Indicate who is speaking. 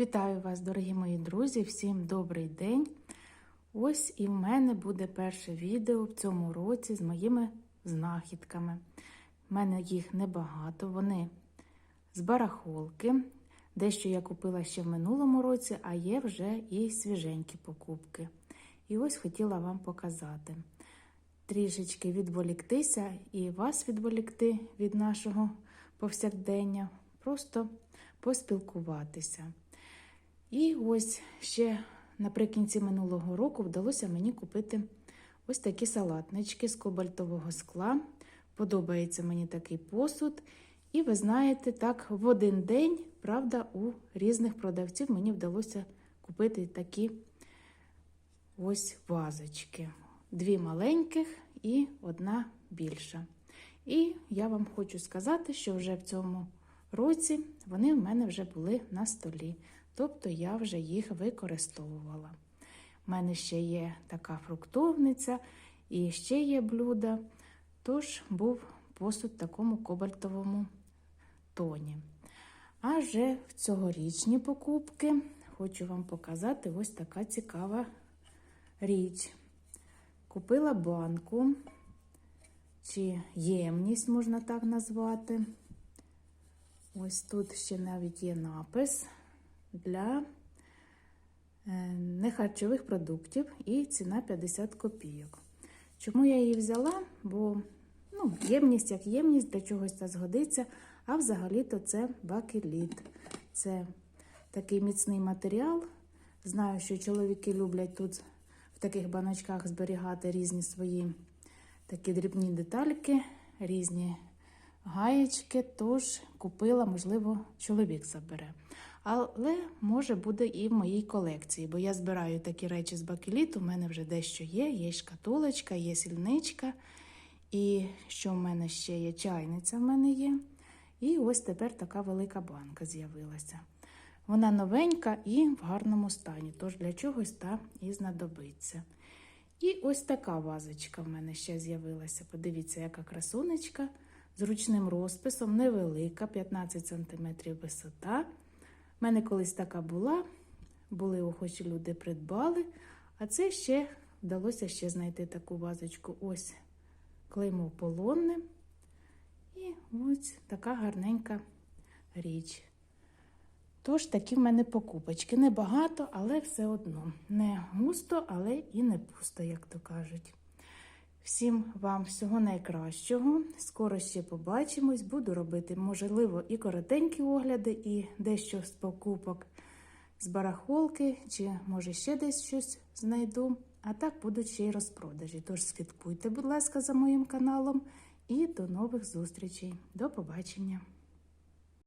Speaker 1: Вітаю вас, дорогі мої друзі! Всім добрий день! Ось і в мене буде перше відео в цьому році з моїми знахідками. У мене їх небагато, вони з барахолки. Дещо я купила ще в минулому році, а є вже і свіженькі покупки. І ось хотіла вам показати. Трішечки відволіктися і вас відволікти від нашого повсякдення, просто поспілкуватися. І ось ще наприкінці минулого року вдалося мені купити ось такі салатнички з кобальтового скла. Подобається мені такий посуд. І ви знаєте, так, в один день, правда, у різних продавців мені вдалося купити такі ось вазочки. Дві маленьких і одна більша. І я вам хочу сказати, що вже в цьому році вони в мене вже були на столі. Тобто я вже їх використовувала. У мене ще є така фруктовниця і ще є блюда. Тож був посуд в такому кобальтовому тоні. А вже в цьогорічні покупки хочу вам показати ось така цікава річ. Купила банку, чи ємність, можна так назвати. Ось тут ще навіть є напис для нехарчових продуктів і ціна 50 копійок. Чому я її взяла? Бо ну, ємність як ємність, для чогось це згодиться, а взагалі-то це бакеліт. Це такий міцний матеріал. Знаю, що чоловіки люблять тут в таких баночках зберігати різні свої такі дрібні детальки, різні гаєчки, тож купила, можливо, чоловік забере. Але може буде і в моїй колекції, бо я збираю такі речі з бакеліту. У мене вже дещо є. Є шкатулочка, є сільничка. І що в мене ще є? Чайниця в мене є. І ось тепер така велика банка з'явилася. Вона новенька і в гарному стані, тож для чогось та і знадобиться. І ось така вазочка в мене ще з'явилася. Подивіться, яка красунечка з ручним розписом, невелика, 15 см висота. У мене колись така була, були охочі люди придбали, а це ще вдалося ще знайти таку вазочку. Ось клеймо полонне. І ось така гарненька річ. Тож, такі в мене покупочки. Небагато, але все одно. Не густо, але і не пусто, як то кажуть. Всім вам всього найкращого. Скоро ще побачимось. Буду робити, можливо, і коротенькі огляди, і дещо з покупок з барахолки, чи, може, ще десь щось знайду. А так будуть ще й розпродажі. Тож слідкуйте, будь ласка, за моїм каналом. І до нових зустрічей. До побачення!